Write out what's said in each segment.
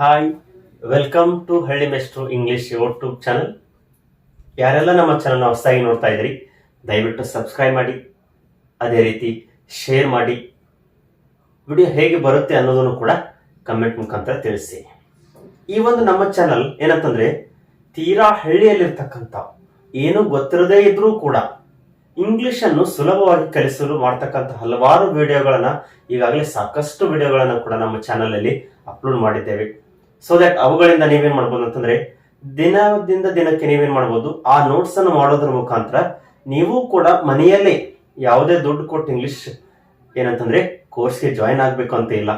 Hi welcome to ಹಳ್ಳಿ ಮೆಸ್ಟ್ರು English YouTube channel ಯಾರೆಲ್ಲ ನಮ್ಮ ಚಾನಲ್ನ ಹೊಸದಾಗಿ ನೋಡ್ತಾ ಇದ್ದೀರಿ, ದಯವಿಟ್ಟು ಸಬ್ಸ್ಕ್ರೈಬ್ ಮಾಡಿ, ಅದೇ ರೀತಿ ಶೇರ್ ಮಾಡಿ. ವಿಡಿಯೋ ಹೇಗೆ ಬರುತ್ತೆ ಅನ್ನೋದನ್ನು ಕೂಡ ಕಮೆಂಟ್ ಮುಖಾಂತರ ತಿಳಿಸಿ. ಈ ಒಂದು ನಮ್ಮ ಚಾನಲ್ ಏನಂತಂದ್ರೆ, ತೀರಾ ಹಳ್ಳಿಯಲ್ಲಿರ್ತಕ್ಕಂಥ, ಏನು ಗೊತ್ತಿರದೇ ಇದ್ರೂ ಕೂಡ ಇಂಗ್ಲಿಷ್ ಅನ್ನು ಸುಲಭವಾಗಿ ಕಲಿಸಲು ಮಾಡ್ತಕ್ಕಂಥ ಹಲವಾರು ವಿಡಿಯೋಗಳನ್ನು ಈಗಾಗಲೇ ಸಾಕಷ್ಟು ವಿಡಿಯೋಗಳನ್ನು ಕೂಡ ನಮ್ಮ ಚಾನಲಲ್ಲಿ ಅಪ್ಲೋಡ್ ಮಾಡಿದ್ದೇವೆ. ಸೊ ದಟ್ ಅವುಗಳಿಂದ ನೀವೇನ್ ಮಾಡ್ಬೋದು ಅಂತಂದ್ರೆ, ದಿನದಿಂದ ದಿನಕ್ಕೆ ನೀವೇನ್ ಮಾಡ್ಬೋದು, ಆ ನೋಟ್ಸ್ ಅನ್ನು ಮಾಡೋದ್ರ ಮುಖಾಂತರ ನೀವು ಕೂಡ ಮನೆಯಲ್ಲೇ ಯಾವುದೇ ದುಡ್ಡು ಕೊಟ್ಟು ಇಂಗ್ಲಿಷ್ ಏನಂತಂದ್ರೆ ಕೋರ್ಸ್ಗೆ ಜಾಯಿನ್ ಆಗ್ಬೇಕು ಅಂತ ಇಲ್ಲ.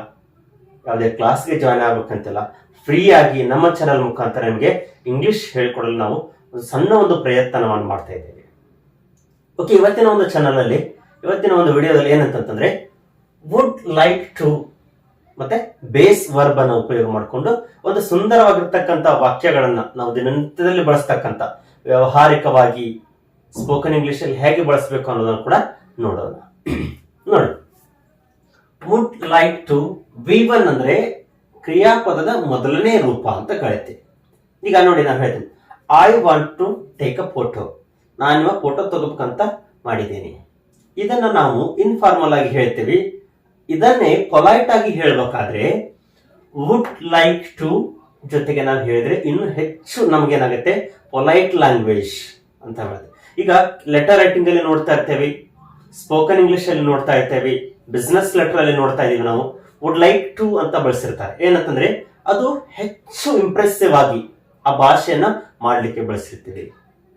ಯಾವುದೇ ಕ್ಲಾಸ್ಗೆ ಜಾಯಿನ್ ಆಗ್ಬೇಕಂತಿಲ್ಲ ಫ್ರೀ ಆಗಿ ನಮ್ಮ ಚಾನಲ್ ಮುಖಾಂತರ ನಿಮಗೆ ಇಂಗ್ಲಿಷ್ ಹೇಳ್ಕೊಡಲು ನಾವು ಒಂದು ಸಣ್ಣ ಒಂದು ಪ್ರಯತ್ನವನ್ನು ಮಾಡ್ತಾ ಇದ್ದೇವೆ. ಓಕೆ ಇವತ್ತಿನ ಒಂದು ಚಾನಲ್ ಅಲ್ಲಿ, ಇವತ್ತಿನ ಒಂದು ವಿಡಿಯೋದಲ್ಲಿ ಏನಂತಂದ್ರೆ ವುಡ್ ಲೈಕ್ ಟು ಮತ್ತೆ ಬೇಸ್ ವರ್ಬ್ ಅನ್ನು ಉಪಯೋಗ ಮಾಡಿಕೊಂಡು ಒಂದು ಸುಂದರವಾಗಿರ್ತಕ್ಕಂಥ ವಾಕ್ಯಗಳನ್ನ ನಾವು ದಿನನಿತ್ಯದಲ್ಲಿ ಬಳಸ್ತಕ್ಕಂಥ ವ್ಯಾವಹಾರಿಕವಾಗಿ ಸ್ಪೋಕನ್ ಇಂಗ್ಲಿಷ್ ಅಲ್ಲಿ ಹೇಗೆ ಬಳಸಬೇಕು ಅನ್ನೋದನ್ನು ಕೂಡ ನೋಡೋಣ. ನೋಡಿ. Would like to V one ಅಂದ್ರೆ ಕ್ರಿಯಾಪದದ ಮೊದಲನೇ ರೂಪ ಅಂತ ಕಳೆತಿ ಈಗ ನೋಡಿ ನಾನು ಹೇಳ್ತೀನಿ. I want to take a photo ನಾನು ಫೋಟೋ ತಗೋಬೇಕಂತ ಮಾಡಿದ್ದೇನೆ. ಇದನ್ನ ನಾವು ಇನ್ಫಾರ್ಮಲ್ ಆಗಿ ಹೇಳ್ತೀವಿ. ಇದನ್ನೇ ಪೊಲೈಟ್ ಆಗಿ ಹೇಳಬೇಕಾದ್ರೆ ವುಡ್ ಲೈಕ್ ಟು ಜೊತೆಗೆ ನಾವು ಹೇಳಿದ್ರೆ ಇನ್ನು ಹೆಚ್ಚು ನಮ್ಗೇನಾಗುತ್ತೆ ಪೊಲೈಟ್ ಲ್ಯಾಂಗ್ವೇಜ್ ಅಂತ ಹೇಳಿದ್ರೆ ಈಗ ಲೆಟರ್ ರೈಟಿಂಗ್ ಅಲ್ಲಿ ನೋಡ್ತಾ ಇರ್ತೇವೆ ಸ್ಪೋಕನ್ ಇಂಗ್ಲಿಷ್ ಅಲ್ಲಿ ನೋಡ್ತಾ ಇರ್ತೇವೆ ಬಿಸ್ನೆಸ್ ಲೆಟರ್ ಅಲ್ಲಿ ನೋಡ್ತಾ ಇದೀವಿ ನಾವು. ವುಡ್ ಲೈಕ್ ಟು ಅಂತ ಬಳಸಿರ್ತಾರೆ. ಏನಂತಂದ್ರೆ, ಅದು ಹೆಚ್ಚು ಇಂಪ್ರೆಸಿವ್ ಆಗಿ ಆ ಭಾಷೆಯನ್ನ ಮಾಡ್ಲಿಕ್ಕೆ ಬಳಸಿರ್ತೀವಿ.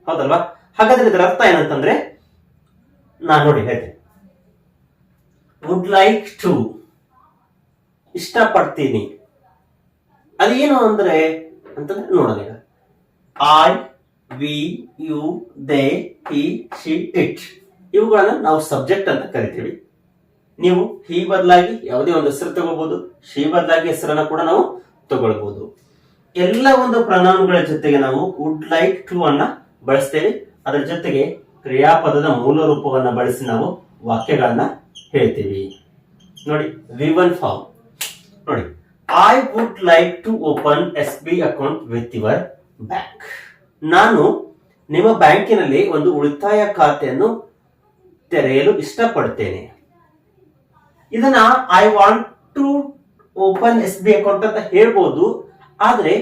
ಹೌದಲ್ವಾ? ಹಾಗಾದ್ರೆ ಇದರ ಅರ್ಥ ಏನಂತಂದ್ರೆ, ನಾನು ನೋಡಿ ಹೇಳ್ತೇನೆ. ವುಡ್ ಲೈಕ್ ಟು ಇಷ್ಟಪಡ್ತೀನಿ. ಅದೇನು ಅಂದ್ರೆ ಅಂತಂದ್ರೆ ನೋಡೋದಿಲ್ಲ I we you they he she it ಇವುಗಳನ್ನ ನಾವು ಸಬ್ಜೆಕ್ಟ್ ಅಂತ ಕರಿತೀವಿ. ನೀವು ಹಿ ಬದಲಾಗಿ ಯಾವುದೇ ಒಂದು ಹೆಸರು ತಗೋಬಹುದು ಶಿ ಬದಲಾಗಿ ಹೆಸರನ್ನ ಕೂಡ ನಾವು ತಗೊಳ್ಬಹುದು ಎಲ್ಲ ಒಂದು ಪ್ರಣಾಮಗಳ ಜೊತೆಗೆ ನಾವು ವುಡ್ ಲೈಕ್ ಟು ಅನ್ನ ಬಳಸ್ತೇವೆ. ಅದರ ಜೊತೆಗೆ ಕ್ರಿಯಾಪದದ ಮೂಲ ರೂಪವನ್ನ ಬಳಸಿ ನಾವು ವಾಕ್ಯಗಳನ್ನ ಹೇಳ್ತೀವಿ. ನೋಡಿ ವಿ ಒನ್ ಫಾರ್ಮ್ ನೋಡಿ I would like to open S B account with your bank ನಾನು ನಿಮ್ಮ ಬ್ಯಾಂಕಿನಲ್ಲಿ ಒಂದು ಉಳಿತಾಯ ಖಾತೆಯನ್ನು ತೆರೆಯಲು ಇಷ್ಟಪಡ್ತೇನೆ. ಇದನ್ನ I want to open S B account ಅಂತ ಹೇಳ್ಬೋದು, ಆದ್ರೆ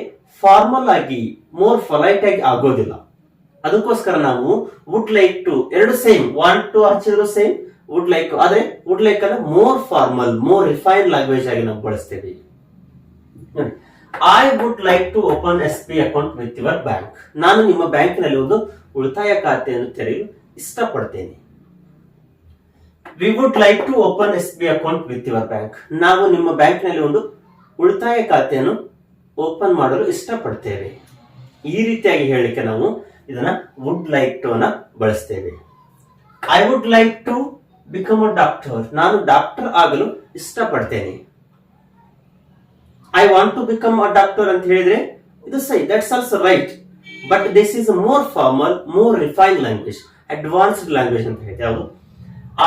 ಫಾರ್ಮಲ್ ಆಗಿ ಮೋರ್ ಫಲೈಟ್ ಆಗಿ ಆಗೋದಿಲ್ಲ. ಅದಕ್ಕೋಸ್ಕರ ನಾವು ವುಡ್ ಲೈಕ್ ಟು ಎರಡು ಸೇಮ್ ವಾಂಟ್ ಟು ಹಚ್ಚಿದ್ರು ಸೇಮ್ ವುಡ್ ಲೈಕ್ ಆದ್ರೆ ವುಡ್ ಲೈಕ್ ಅಲ್ಲ more formal more refine language ಆಗಿ ನಾವು ಬಳಸ್ತೇವೆ. I would like to open S B account with your bank ನಾನು ನಿಮ್ಮ ಬ್ಯಾಂಕಿನಲ್ಲಿ ಒಂದು ಉಳಿತಾಯ ಖಾತೆಯನ್ನು ತೆರೆಯಲು ಇಷ್ಟಪಡ್ತೇನೆ. We would like to open S B account with your bank ನಾವು ನಿಮ್ಮ ಬ್ಯಾಂಕ್ನಲ್ಲಿ ಒಂದು ಉಳಿತಾಯ ಖಾತೆಯನ್ನು ಓಪನ್ ಮಾಡಲು ಇಷ್ಟಪಡ್ತೇವೆ. ಈ ರೀತಿಯಾಗಿ ಹೇಳಲಿಕ್ಕೆ ನಾವು ಇದನ್ನ ವುಡ್ ಲೈಕ್ ಟು ಅನ್ನ ಬಳಸ್ತೇವೆ. I would like to become a doctor ನಾನು ಡಾಕ್ಟರ್ ಆಗಲು ಇಷ್ಟಪಡ್ತೇನೆ. I want to become a doctor ಅಂತ ಹೇಳಿದ್ರೆ, ಇದು ಸೈ that's also right but this is more formal more refine language advanced language ಅಂತ ಹೇಳ್ತೇವೆ ಯಾವುದು?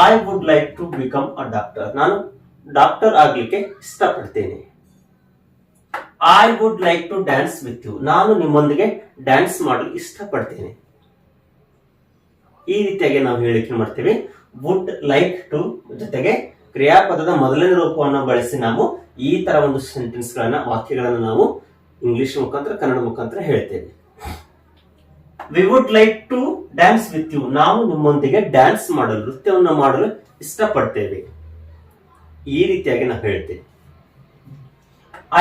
I would like to become a doctor ನಾನು ಡಾಕ್ಟರ್ ಆಗ್ಲಿಕ್ಕೆ ಇಷ್ಟಪಡ್ತೇನೆ. I would like to dance with you ನಾನು ನಿಮ್ಮೊಂದಿಗೆ ಡ್ಯಾನ್ಸ್ ಮಾಡಲು ಇಷ್ಟಪಡ್ತೇನೆ. ಈ ರೀತಿಯಾಗಿ ನಾವು ಹೇಳಿಕೆ ಮಾಡ್ತೀವಿ. ವುಡ್ ಲೈಕ್ ಟು ಜೊತೆಗೆ ಕ್ರಿಯಾಪದದ ಮೊದಲನೇ ರೂಪವನ್ನು ಬಳಸಿ ನಾವು ಈ ತರ ಒಂದು ಸೆಂಟೆನ್ಸ್ ಗಳನ್ನ, ವಾಕ್ಯಗಳನ್ನು ನಾವು ಇಂಗ್ಲಿಷ್ ಮುಖಾಂತರ, ಕನ್ನಡ ಮುಖಾಂತರ ಹೇಳ್ತೇವೆ. We would like to dance with you ನಾವು ನಿಮ್ಮೊಂದಿಗೆ ಡ್ಯಾನ್ಸ್ ಮಾಡಲು, ನೃತ್ಯವನ್ನು ಮಾಡಲು ಇಷ್ಟಪಡ್ತೇವೆ. ಈ ರೀತಿಯಾಗಿ ನಾವು ಹೇಳ್ತೇವೆ.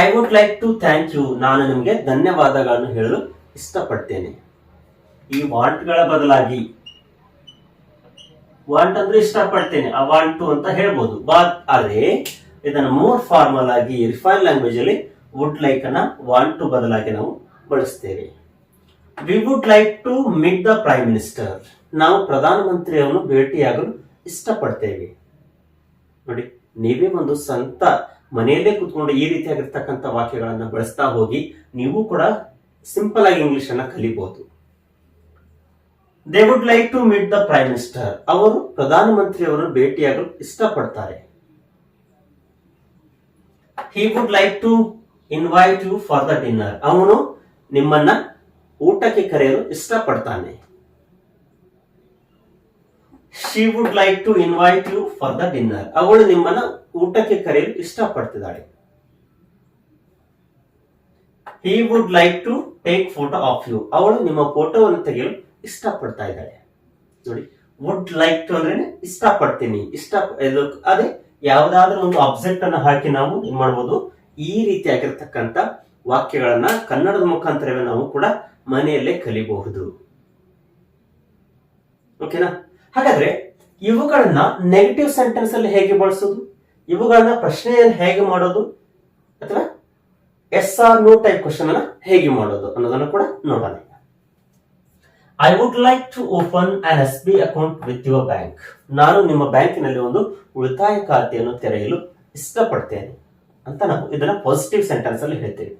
I would like to thank you ನಾನು ನಿಮಗೆ ಧನ್ಯವಾದಗಳನ್ನು ಹೇಳಲು ಇಷ್ಟಪಡ್ತೇನೆ. ಈ ವಾಂಟ್ಗಳ ಬದಲಾಗಿ ವಾಂಟ್ ಅಂದ್ರೆ ಇಷ್ಟಪಡ್ತೇನೆ, ಆ ವಾಂಟ್ ಟು ಅಂತ ಹೇಳ್ಬೋದು. ಬಾತ್ ಆದ್ರೆ ಇದನ್ನು ಮೋರ್ ಫಾರ್ಮಲ್ ಆಗಿ ರಿಫೈನ್ ಲ್ಯಾಂಗ್ವೇಜ್ ಅಲ್ಲಿ ವುಡ್ ಲೈಕ್ ಅನ್ನ ವಾಂಟ್ ಟು ಬದಲಾಗಿ ನಾವು ಬಳಸ್ತೇವೆ. We would like to meet the prime minister ನಾವು ಪ್ರಧಾನಮಂತ್ರಿಯನ್ನು ಭೇಟಿಯಾಗಲು ಇಷ್ಟಪಡ್ತೇವೆ. ನೋಡಿ, ನೀವೇ ಒಂದು ಸಂತ ಮನೆಯಲ್ಲೇ ಕುತ್ಕೊಂಡು ಈ ರೀತಿಯಾಗಿರ್ತಕ್ಕಂಥ ವಾಕ್ಯಗಳನ್ನ ಬಳಸ್ತಾ ಹೋಗಿ, ನೀವು ಕೂಡ ಸಿಂಪಲ್ ಆಗಿ ಇಂಗ್ಲಿಷ್ ಅನ್ನ ಕಲಿಬಹುದು they would like to meet the prime minister ಅವರು ಪ್ರಧಾನಮಂತ್ರಿಯವರನ್ನು ಭೇಟಿಯಾಗಲು ಇಷ್ಟಪಡ್ತಾರೆ. He would like to invite you for the dinner ಅವನು ನಿಮ್ಮನ್ನ ಊಟಕ್ಕೆ ಕರೆಯಲು ಇಷ್ಟಪಡ್ತಾನೆ. She would like to invite you for the dinner ಅವಳು ನಿಮ್ಮನ್ನ ಊಟಕ್ಕೆ ಕರೆಯಲು ಇಷ್ಟಪಡ್ತಿದ್ದಾಳೆ. He would like to take photo of you ಅವಳು ನಿಮ್ಮ ಫೋಟೋವನ್ನು ತೆಗೆಯಲು ಇಷ್ಟಪಡ್ತಾ ಇದ್ದಾಳೆ ನೋಡಿ ವುಡ್ ಲೈಕ್ ಟು ಅಂದ್ರೆ ಇಷ್ಟಪಡ್ತೀನಿ, ಇಷ್ಟ ಅದೇ ಯಾವ್ದಾದ್ರು ಒಂದು ಆಬ್ಜೆಕ್ಟ್ ಅನ್ನ ಹಾಕಿ ನಾವು ಏನ್ ಮಾಡ್ಬೋದು, ಈ ರೀತಿಯಾಗಿರ್ತಕ್ಕಂಥ ವಾಕ್ಯಗಳನ್ನ ಕನ್ನಡದ ಮುಖಾಂತರವೇ ನಾವು ಕೂಡ ಮನೆಯಲ್ಲೇ ಕಲಿಬಹುದು. ಓಕೆನಾ ಹಾಗಾದ್ರೆ ಇವುಗಳನ್ನ ನೆಗೆಟಿವ್ ಸೆಂಟೆನ್ಸ್ ಅಲ್ಲಿ ಹೇಗೆ ಬಳಸೋದು? ಇವುಗಳನ್ನ ಪ್ರಶ್ನೆಯನ್ನು ಹೇಗೆ ಮಾಡೋದು? ಅಥವಾ yes or no type question ಅನ್ನ ಹೇಗೆ ಮಾಡೋದು ಅನ್ನೋದನ್ನು ಕೂಡ ನೋಡೋಣ I would like to open an S B account with your bank ನಾನು ನಿಮ್ಮ ಬ್ಯಾಂಕಿನಲ್ಲಿ ಒಂದು ಉಳಿತಾಯ ಖಾತೆಯನ್ನು ತೆರೆಯಲು ಇಷ್ಟಪಡ್ತೇನೆ ಅಂತ ನಾವು ಇದನ್ನ ಪಾಸಿಟಿವ್ ಸೆಂಟೆನ್ಸ್ ಅಲ್ಲಿ ಹೇಳ್ತೇವೆ.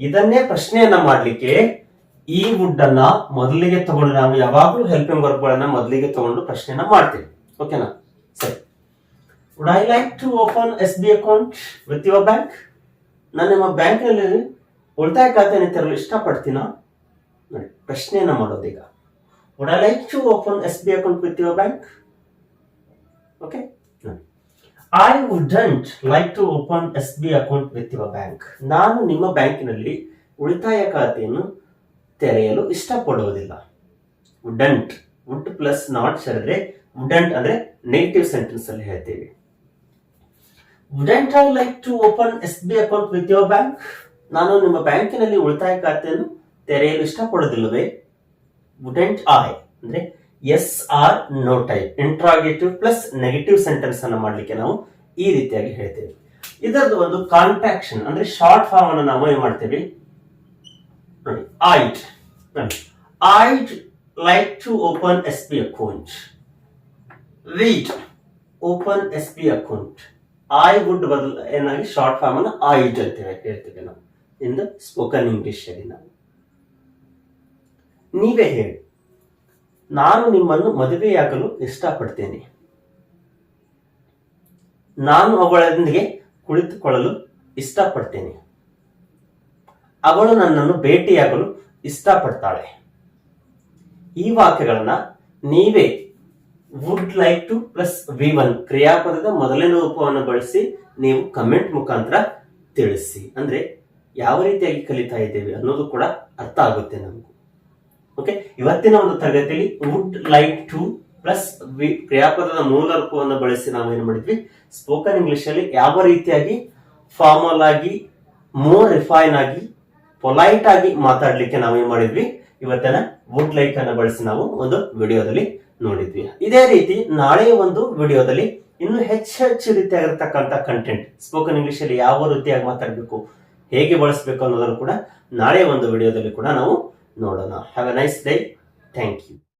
ಇದನ್ನೇ ಪ್ರಶ್ನೆಯನ್ನ ಮಾಡ್ಲಿಕ್ಕೆ ಈ ವುಡ್ ಅನ್ನ ಮೊದಲಿಗೆ ತಗೊಂಡು ನಾವು ಯಾವಾಗಲೂ ಹೆಲ್ಪಿಂಗ್ ವರ್ಕ್ಗಳನ್ನ ಮೊದಲಿಗೆ ತಗೊಂಡು ಪ್ರಶ್ನೆಯನ್ನ ಮಾಡ್ತೇವೆ. ಓಕೆನಾ ಸರಿ. Would I like to open S B account with your bank ನಾನು ನಿಮ್ಮ ಬ್ಯಾಂಕ್ನಲ್ಲಿ ಉಳಿತಾಯ ಖಾತೆಯನ್ನು ತೆರಲು ಇಷ್ಟಪಡ್ತೀನಾ? ನೋಡಿ ಪ್ರಶ್ನೆಯನ್ನು ಮಾಡೋದೀಗ would I like to open S B account with your bank okay I wouldn't like to open S B account with your bank ನಾನು ನಿಮ್ಮ ಬ್ಯಾಂಕಿನಲ್ಲಿ ಉಳಿತಾಯ ಖಾತೆಯನ್ನು ತೆರೆಯಲು ಇಷ್ಟಪಡುವುದಿಲ್ಲ. ವುಡಂಟ್ ವುಡ್ ಪ್ಲಸ್ ನಾಟ್ ಸೇರಿದ್ರೆ ವುಡಂಟ್ ಅಂದ್ರೆ ನೆಗೆಟಿವ್ ಸೆಂಟೆನ್ಸ್ ಅಲ್ಲಿ ಹೇಳ್ತೀವಿ. Wouldn't I like to open S B account with your bank ನಾನು ನಿಮ್ಮ ಬ್ಯಾಂಕಿನಲ್ಲಿ ಉಳಿತಾಯ ಖಾತೆಯನ್ನು ತೆರೆಯಲು ಇಷ್ಟಪಡೋದಿಲ್ಲವೇ ವುಡೆಂಟ್ ಐ ಅಂದ್ರೆ yes or no type interrogative plus negative sentence ಅನ್ನು ಮಾಡಲಿಕ್ಕೆ ನಾವು ಈ ರೀತಿಯಾಗಿ ಹೇಳ್ತೇವೆ. ಇದರದ್ದು ಒಂದು ಕಾಂಟ್ರಾಕ್ಷನ್ ಅಂದ್ರೆ ಶಾರ್ಟ್ ಫಾರ್ಮ್ ಅನ್ನು ನಾವು ಏನ್ ಮಾಡ್ತೇವೆ? ನೋಡಿ I'd I'd like to open S P account we'd open S P account I would ಬದಲು ಏನಾಗಿ ಶಾರ್ಟ್ ಫಾರ್ಮ್ ಅನ್ನು ಐಟ್ ಅಂತ ಹೇಳ್ತೇವೆ ನಾವು. ಇನ್ ದ ಸ್ಪೋಕನ್ ಇಂಗ್ಲಿಷ್ ಅಲ್ಲಿ ನಾವು. ನೀವೇ ಹೇಳಿ. ನಾನು ನಿಮ್ಮನ್ನು ಮದುವೆಯಾಗಲು ಇಷ್ಟಪಡ್ತೇನೆ. ನಾನು ಅವಳೊಂದಿಗೆ ಕುಳಿತುಕೊಳ್ಳಲು ಇಷ್ಟಪಡ್ತೇನೆ. ಅವಳು ನನ್ನನ್ನು ಭೇಟಿಯಾಗಲು ಇಷ್ಟಪಡ್ತಾಳೆ. ಈ ವಾಕ್ಯಗಳನ್ನ ನೀವೇ would like to plus V one ಕ್ರಿಯಾಪದದ ಮೊದಲನೇ ರೂಪವನ್ನು ಬಳಸಿ ನೀವು ಕಮೆಂಟ್ ಮುಖಾಂತರ ತಿಳಿಸಿ. ಅಂದ್ರೆ ಯಾವ ರೀತಿಯಾಗಿ ಕಲಿತಾ ಇದ್ದೇವೆ ಅನ್ನೋದು ಕೂಡ ಅರ್ಥ ಆಗುತ್ತೆ ನಮಗೂ. ಓಕೆ ಇವತ್ತಿನ ಒಂದು ತರಗತಿಯಲ್ಲಿ ವುಡ್ ಲೈಕ್ ಟು ಪ್ಲಸ್ ಕ್ರಿಯಾಪದದ ಮೂಲ ರೂಪವನ್ನು ಬಳಸಿ ನಾವು ಏನು ಮಾಡಿದ್ವಿ? ಸ್ಪೋಕನ್ ಇಂಗ್ಲಿಷ್ ಅಲ್ಲಿ ಯಾವ ರೀತಿಯಾಗಿ ಫಾರ್ಮಲ್ ಆಗಿ ಮೋರ್ ರಿಫೈನ್ ಆಗಿ ಪೊಲೈಟ್ ಆಗಿ ಮಾತಾಡ್ಲಿಕ್ಕೆ ನಾವು ಏನ್ ಮಾಡಿದ್ವಿ? ಇವತ್ತಿನ ವುಡ್ ಲೈಕ್ ಅನ್ನು ಬಳಸಿ ನಾವು ಒಂದು ವಿಡಿಯೋದಲ್ಲಿ ನೋಡಿದ್ವಿ. ಇದೇ ರೀತಿ ನಾಳೆ ಒಂದು ವಿಡಿಯೋದಲ್ಲಿ ಇನ್ನು ಹೆಚ್ಚು ಹೆಚ್ಚು ರೀತಿಯಾಗಿರ್ತಕ್ಕಂಥ ಕಂಟೆಂಟ್ ಸ್ಪೋಕನ್ ಇಂಗ್ಲಿಷ್ ಅಲ್ಲಿ ಯಾವ ರೀತಿಯಾಗಿ ಮಾತಾಡಬೇಕು, ಹೇಗೆ ಬಳಸಬೇಕು ಅನ್ನೋದನ್ನು ಕೂಡ ನಾಳೆ ಒಂದು ವಿಡಿಯೋದಲ್ಲಿ ಕೂಡ ನಾವು ನೋಡೋಣ. Have a nice day thank you